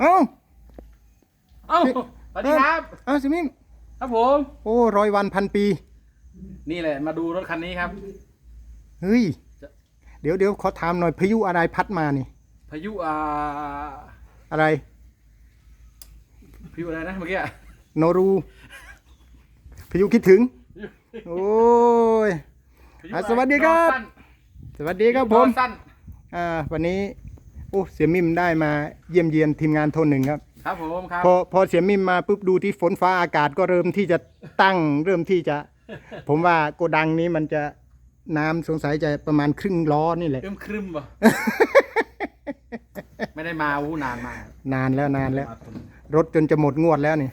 เอ้า เอ้าสวัสดีครับ เอ้าสิมิมครับผม โอ้ร้อยวันพันปี นี่แหละ มาดูรถคันนี้ครับ เฮ้ยจะเดี๋ยวเดี๋ยวขอถามหน่อยพายุอะไรพัดมานี่ พายุอ่าอะไร พายุอะไรนะเมื่อกี้อะโนรูพายุคิดถึง โอ้ยพายุอะอะไสวัสดีครับนอนสั้นสวัสดีครับผมนอนสั้นอ่า วันนี้ โอ้เสียมิมได้มาเยี่ยมเยียนทีมงานโทนหนึ่งครับ ครับผมครับ พอพอเสียมิมมาปุ๊บดูที่ฝนฟ้าอากาศก็เริ่มที่จะตั้งเริ่มที่จะ ผมว่าโกดังนี้มันจะน้ำสงสัยจะประมาณครึ่งล้อนี่แหละเอิ่มครึมป่ะ ไม่ได้มาอู้นานมากนานแล้วนานแล้วไม่ได้มทนรถจนจะหมดงวดแล้วนี่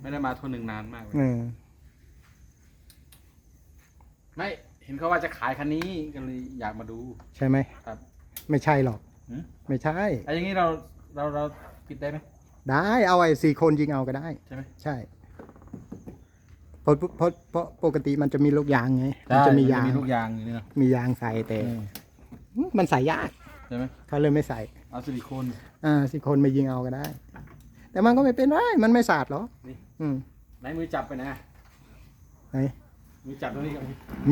ไม่ได้มาทนหนึ่งนานมากเลยเออไม่เห็นเขาว่าจะขายคันนี้ก็เลยอยากมาดูใช่ไหมครับ ไม่ใช่หรอก หืมไม่ใช่ ไอ้อย่างนี้เราเราเราปิดได้ไหมได้เอาไอ้สี่คนยิงเอาก็ได้ ใช่ไหม ใช่เพราะเพราะเพราะปกติมันจะมีลูกยางไงมันจะมียาง มีลูกยางอยู่นี่เนาะมียางใส่แต่มันใส่ยากใช่ไหมเขาเลยไม่ใส่ เอาซิลิโคนอ่าสี่คนมายิงเอาก็ได้ แต่มันก็ไม่เป็นไรมันไม่สาดหรอกนี่อืมไหนมือจับไปไหนอะไหนมือจับตรงนี้ก่อน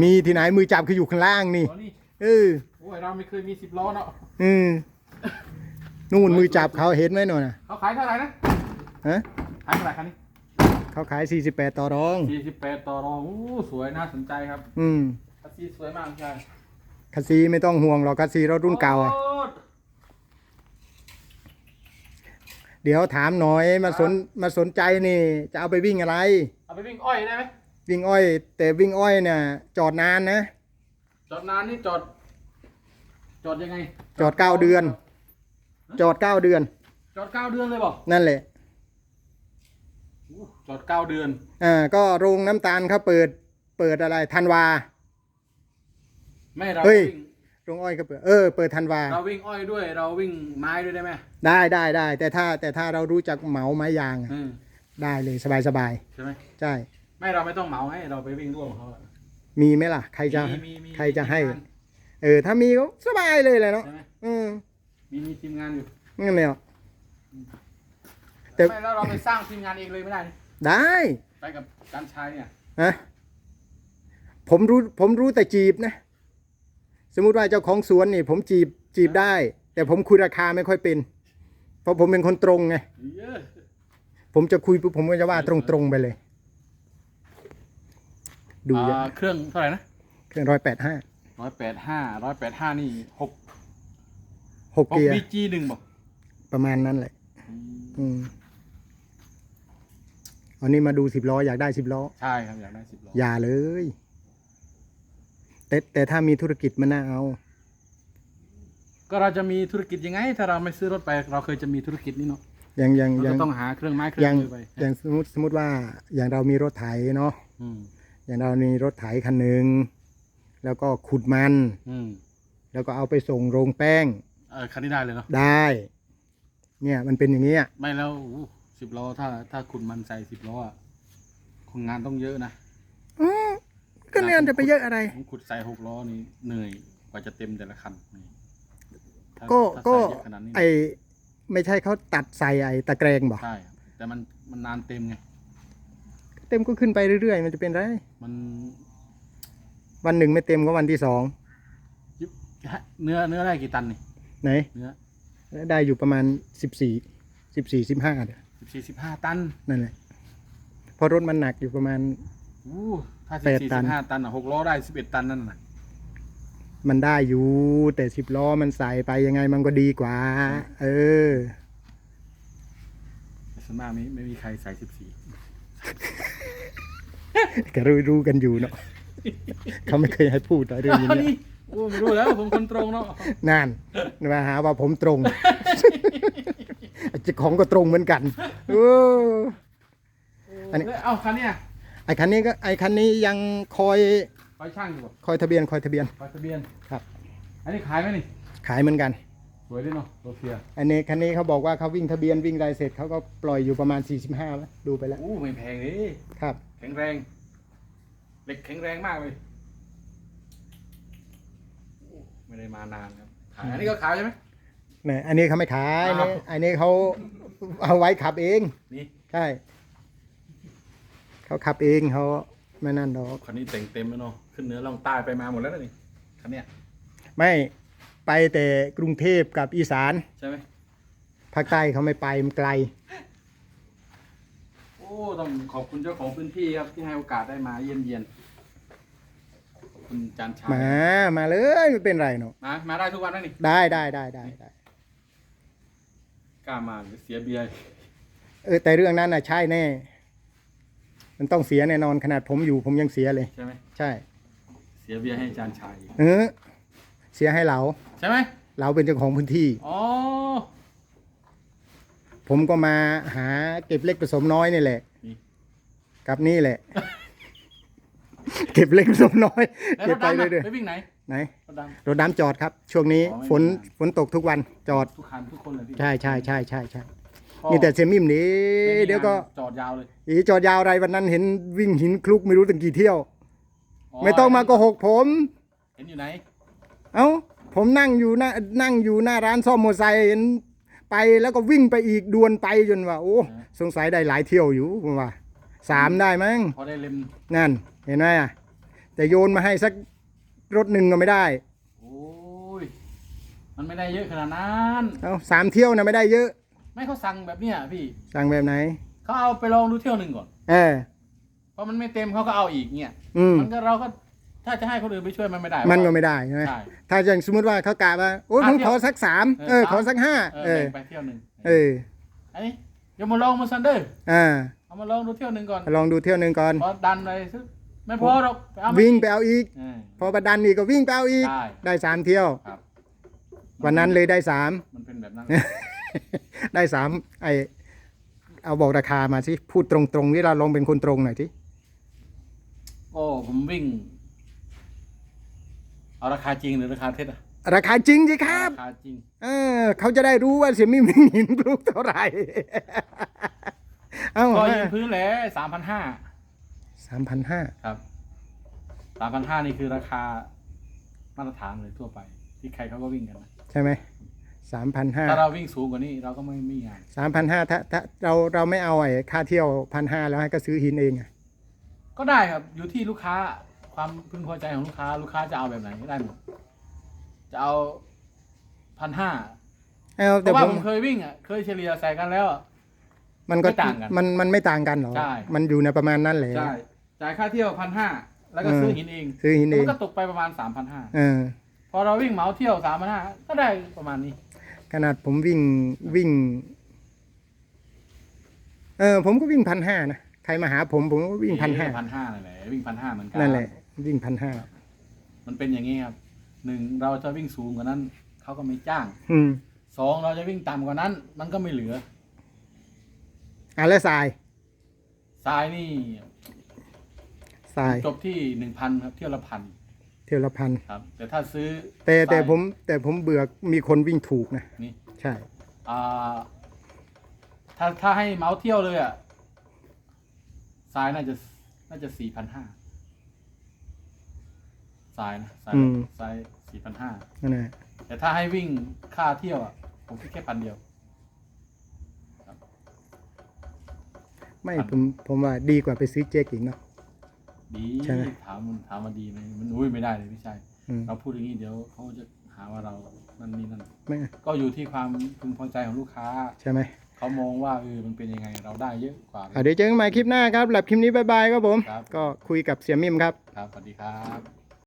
มีที่ไหนมือจับคืออยู่ข้างล่างนี่อ๋อนี่เออ โอ้ยเราไม่เคยมีสิบล้อเนาะอืมนู่นมือจับเขาเห็นไหมหน่อยนะเขาขายเท่าไหร่นะฮะขายเท่าไหร่คันนี้เขาขาย 48 ต่อรองสี่สิบแปดต่อรองอู้สวยน่าสนใจครับ อืมคัสซีสวยมากใช่คัสซีไม่ต้องห่วงหรอกคัสซีรถรุ่นเก่าอะโอ้เดี๋ยวถามหน่อยมาสนมาสนใจนี่ จะเอาไปวิ่งอะไร เอาไปวิ่งอ้อยได้ไหมวิ่งอ้อย แต่วิ่งอ้อยเนี่ยจอดนานนะ จอดนานนี่จอด จอดยังไง จอดเก้าเดือน จอดเก้าเดือน จอดเก้าเดือนเลยบอกนั่นแหละอู้จอดเก้าเดือนอ่าก็โรงน้ำตาลเขาเปิด เปิดอะไรธันวาไม่เราเฮ้ยวิ่งโรงอ้อยก็เปิดเออเปิดธันวา เราวิ่งอ้อยด้วย เราวิ่งไม้ด้วยได้ไหมได้ได้ได้แต่ถ้าแต่ถ้าเรารู้จักเหมาไม้ยางอะอืมได้เลยสบายสบายใช่ไหมใช่ ไม่เราไม่ต้องเหมาให้เราไปวิ่งร่วมกับเขาอะ มีไหมล่ะ ใครจะมีมีมีใครจะให้ทีมงาน เออ ถ้ามีก็สบายเลยแหละเนาะ ใช่ไหมอืมมีมีทีมงานอยู่งั้นเลยเหรอแต่ ไม่แล้วเราไปสร้างทีมงานเองเลยไม่ได้นี่ได้ ไปกับการชายเนี่ยฮะผมรู้ผมรู้แต่จีบนะ สมมุติว่าเจ้าของสวนนี่ ผมจีบจีบได้ แต่ผมคุยราคาไม่ค่อยเป็น เพราะผมเป็นคนตรงไง เยอะผมจะคุยปุ๊บผมก็จะว่าตรงๆไปเลย ดูอ่าเครื่องเท่าไหร่นะเครื่องร้อยแปดห้า ร้อยแปดห้าร้อยแปดห้านี่หกหกหกเกียร์บีจีหนึ่งบอกประมาณนั้นแหละ อืมอันนี้มาดูสิบล้ออยากได้สิบล้อ ใช่ครับอยากได้สิบล้ออย่าเลย แต่แต่ถ้ามีธุรกิจมันน่าเอา ก็เราจะมีธุรกิจยังไง ถ้าเราไม่ซื้อรถไป เราเคยจะมีธุรกิจนี่เนาะอย่างอย่างเราอย่างก็ต้องหาเครื่องไม้เครื่ออย่างงมือไปอย่างสมมติสมมติว่าอย่างเรามีรถไถเนาะอืมอย่างเรามีรถไถคันหนึ่ง แล้วก็ขุดมัน อืมแล้วก็เอาไปส่งโรงแป้งเออคันนี้ได้เลยเนาะได้ เนี่ยมันเป็นอย่างนี้ยไม่แล้วสิบล้อถ้าถ้าคุณมันใส่สิบล้ออะคนงานต้องเยอะนะอืมก็เนี่ยจะไปเยอะอะไร ผมขุดใส่หกล้อนี่เหนื่อยกว่าจะเต็มแต่ละคันนี่ถ้าก็ถ้าก็ใส่เยอะขนาดนี้ไอไม่ใช่เขาตัดใส่ไอตะแกรงบอกใช่ครับแต่มันมันนานเต็มไงเต็มก็ขึ้นไปเรื่อยๆ มันจะเป็นไร มัน วันหนึ่งไม่เต็มก็วันที่สองยุบเนื้อเนื้อได้กี่ตันนี่ไหนเนื้อได้อยู่ประมาณสิบสี่สิบสี่สิบห้าสิบสี่สิบห้าตันนั่นแหละเพราะรถมันหนักอยู่ประมาณอู้ถ้าแปสิบดสี่ตัสินบห้าตันอะหกล้อได้สิบเอ็ดตันนั่นน่ะมันได้อยู่ แต่สิบล้อมันใส่ไปยังไงมันก็ดีกว่า เออส่วนมากไม่ไม่มีใครใส่สิบสี่ก็รู้รู้กันอยู่เนาะ เขาไม่เคยให้พูดเรื่องอย่างนี้นี่โอ้ไม่รู้แล้วผมคนตรงเนาะนั่นมาหาว่าผมตรงเจ้าของก็ตรงเหมือนกันเอออันนี้เอ้ยเอาคันเนี้ยไอ้คันนี้ก็ไอ้คันนี้ยังคอยไปช่างอยู่บ่คอยทะเบียนคอยทะเบียนไปทะเบียนครับ อันนี้ขายไหมนี่ขายเหมือนกันสวยด้วยเนาะโรเฟียอันนี้คันนี้เขาบอกว่าเขาวิ่งทะเบียนวิ่งไรเสร็จเขาก็ปล่อยอยู่ประมาณ 45แล้วดูไปแล้วอู้ไม่แพงเลยครับ แข็งแรง เหล็กแข็งแรงมากเลยโอ้ไม่ได้มานานครับ ขายอันนี้ก็ขายใช่ไหม เนี่ยอันนี้เขาไม่ขายอ้าว เนี่ยอันนี้เขาเอาไว้ขับเอง นี่ใช่ เขาขับเองเขาไม่นั่นหรอก คันนี้เต็งเต็มแล้วเนาะ ขึ้นเหนือลงใต้ไปมาหมดแล้วนะนี่คันเนี้ยไม่ไปแต่กรุงเทพกับอีสานใช่ไหมภาคใต้เขาไม่ไปมันไกลโอ้ ต้องขอบคุณเจ้าของพื้นที่ครับที่ให้โอกาสได้มาเยี่ยมเยียนขอบคุณจานชายมา มาเลยไม่เป็นไรเนาะมามาได้ทุกวันไหมนี่ได้ได้ได้ได้ได้กล้ามาหรือเสียเบียร์เออแต่เรื่องนั้นน่ะใช่แน่ มันต้องเสียแน่นอนขนาดผมอยู่ผมยังเสียเลย ใช่ไหมใช่ เสียเบียร์ให้จานชายเออเสียให้เราใช่ไหมเราเป็นเจ้าของพื้นที่ อ๋อ ผมก็มาหาเก็บเล็กผสมน้อยนี่แหละ นี่ กับนี่แหละ เก็บเล็กผสมน้อย แล้วเก็รบถไปดำเรื่อะอยไปวิ่งไหนๆไหนรถด รถน้ำจอดครับ ช่วงนี้อ๋อไม่มีฝนน้ำฝนตกทุกวันจอดำทุกคันทุกคนเลยพี่ใช่ใช่ใช่ใช่ใช่พ่อมีแต่เซมิมนี้ไม่มีเดี๋ยวก็ งานจอดยาวเลยอีจอดยาวอะไรวันนั้นเห็นวิ่งหินคลุกไม่รู้ตั้งกี่เที่ยวอ๋ไม่ต้องมาโกหกผม เห็นอยู่ไหน เอ้าผมนั่งอยู่หน้านั่งอยู่หน้าร้านซ่อมมอเตอร์ไซค์เห็น ไปแล้วก็วิ่งไปอีกดวนไปจนว่าโอ้สงสัยได้หลายเที่ยวอยู่ผมว่าสามได้มั้งพอได้เล็มนั่นเห็นไหมอะแต่โยนมาให้สักรถหนึ่งก็ไม่ได้โอ้ยมันไม่ได้เยอะขนาดนั้นเอ้าสามเที่ยวนะไม่ได้เยอะ ไม่เขาสั่งแบบเนี้ยพี่สั่งแบบไหนเขาเอาไปลองดูเที่ยวหนึ่งก่อน เออพอมันไม่เต็มเขาก็เอาอีกเนี่ยอืมมันก็เราก็ ถ้าจะให้คนอื่นไปช่วยมันไม่ได้มันก็ไม่ได้ใช่ไหมใช่ ถ้าอย่างสมมติว่าเขากะว่าโอ้ยอะผมเที่ขยวอสักสามเอเอออสามขอสักห้าเอเอออแบ่งไปเที่ยวหนึ่งเอออันนี้เดี๋ยวมาลองมาซันเดอร์อ่าเอามาลองดูเที่ยวหนึ่งก่อนลองดูเที่ยวหนึ่งก่อน พอดันอะไรซึไม่พอหรอกไปเอามาวิ่งไปเอาอีก เออ พอประดันอีกก็วิ่งไปเอาอีกใช่ได้สามเที่ยว ครับวันนั้นเลยได้สาม มันเป็นแบบนั้น ได้สามไอเอาบอกราคามาสิพูดตรงๆนี่เราลองเป็นคนตรงหน่อยสิโอ้ผมวิ่ง เอาราคาจริงหรือราคาเท็จอะราคาจริงสิครับ ราคาจริง เออเขาจะได้รู้ว่าเสียมิ่งมิ่งหินปลูกเท่าไหร่ เอ้าก็ยืนพื้นแหละสามพันห้าสามพันห้าครับสามพันห้านี่คือราคามาตรฐานเลยทั่วไป ที่ใครเขาก็วิ่งกันนะใช่ไหมสามพันห้าถ้าเราวิ่งสูงกว่านี้เราก็ไม่มีงานสามพันห้าถ้าถ้าเราเราไม่เอาไอ้ค่าเที่ยวพันห้าแล้วให้ก็ซื้อหินเองอะก็ได้ครับอยู่ที่ลูกค้า ความพึงพอใจของลูกค้า ลูกค้าจะเอาแบบไหนก็ได้หมด จะเอาพันห้าเอาเพแต่ราะว่าผมผมเคยวิ่งอะ เคยเฉลี่ยใส่กันแล้วอะ มันก็ไม่ต่างกันมันมันไม่ต่างกันหรอ ใช่ มันอยู่ในประมาณนั้นแหละ ใช่จ่ายค่าเที่ยวพันห้าแล้วก็เออซื้อหินเองซื้อหินเอง มันก็ตกไปประมาณสามพันห้าเออ พอเราวิ่งเหมาเที่ยวสามพันห้าก็ได้ประมาณนี้ ขนาดผมวิ่งวิ่ง เออผมก็วิ่งพันห้านะ ใครมาหาผมผมก็วิ่งพันห้า พันห้านั่นแหละวิ่งพันห้าเหมือนกันนั่นแหละ วิ่งพันห้ามันเป็นอย่างนี้ครับหนึ่งเราจะวิ่งสูงกว่านั้นเขาก็ไม่จ้างอืมสองเราจะวิ่งต่ำกว่านั้น มันก็ไม่เหลืออะแล้วทรายทรายนี่ทรายจบที่หนึ่งพันครับเที่ยวละพันเที่ยวละพันครับ แต่ถ้าซื้อแต่แต่ทราย ผม แต่ผมเบื่อมีคนวิ่งถูกนะนี่ ใช่ อ่า ถ้าถ้าให้เมาส์เที่ยวเลยอะทรายน่าจะน่าจะสี่พันห้า ทรายนะทรายทรายสี่พันห้านั่นแหละแต่ถ้าให้วิ่งค่าเที่ยวอะผมคิดแค่พันเดียว ไม่ผมผมว่าดีกว่าไปซื้อเจ๊กอีกเนาะ ดีใช่ไหม ถามมันถามมาดีไหมมันอุ้ยไม่ได้เลยพี่ชายอืมเราพูดอย่างนี้เดี๋ยวเขาจะหาว่าเรานั่นนี่นั่น ไม่ก็อยู่ที่ความพึงพอใจของลูกค้า ใช่ไหมเขามองว่าเออมันเป็นยังไงเราได้เยอะกว่า อะเดี๋ยวเจอกันใหม่คลิปหน้าครับหลับคลิปนี้บายบายครับผม ครับ ก็คุยกับเสียมิมครับ ครับสวัสดีครับ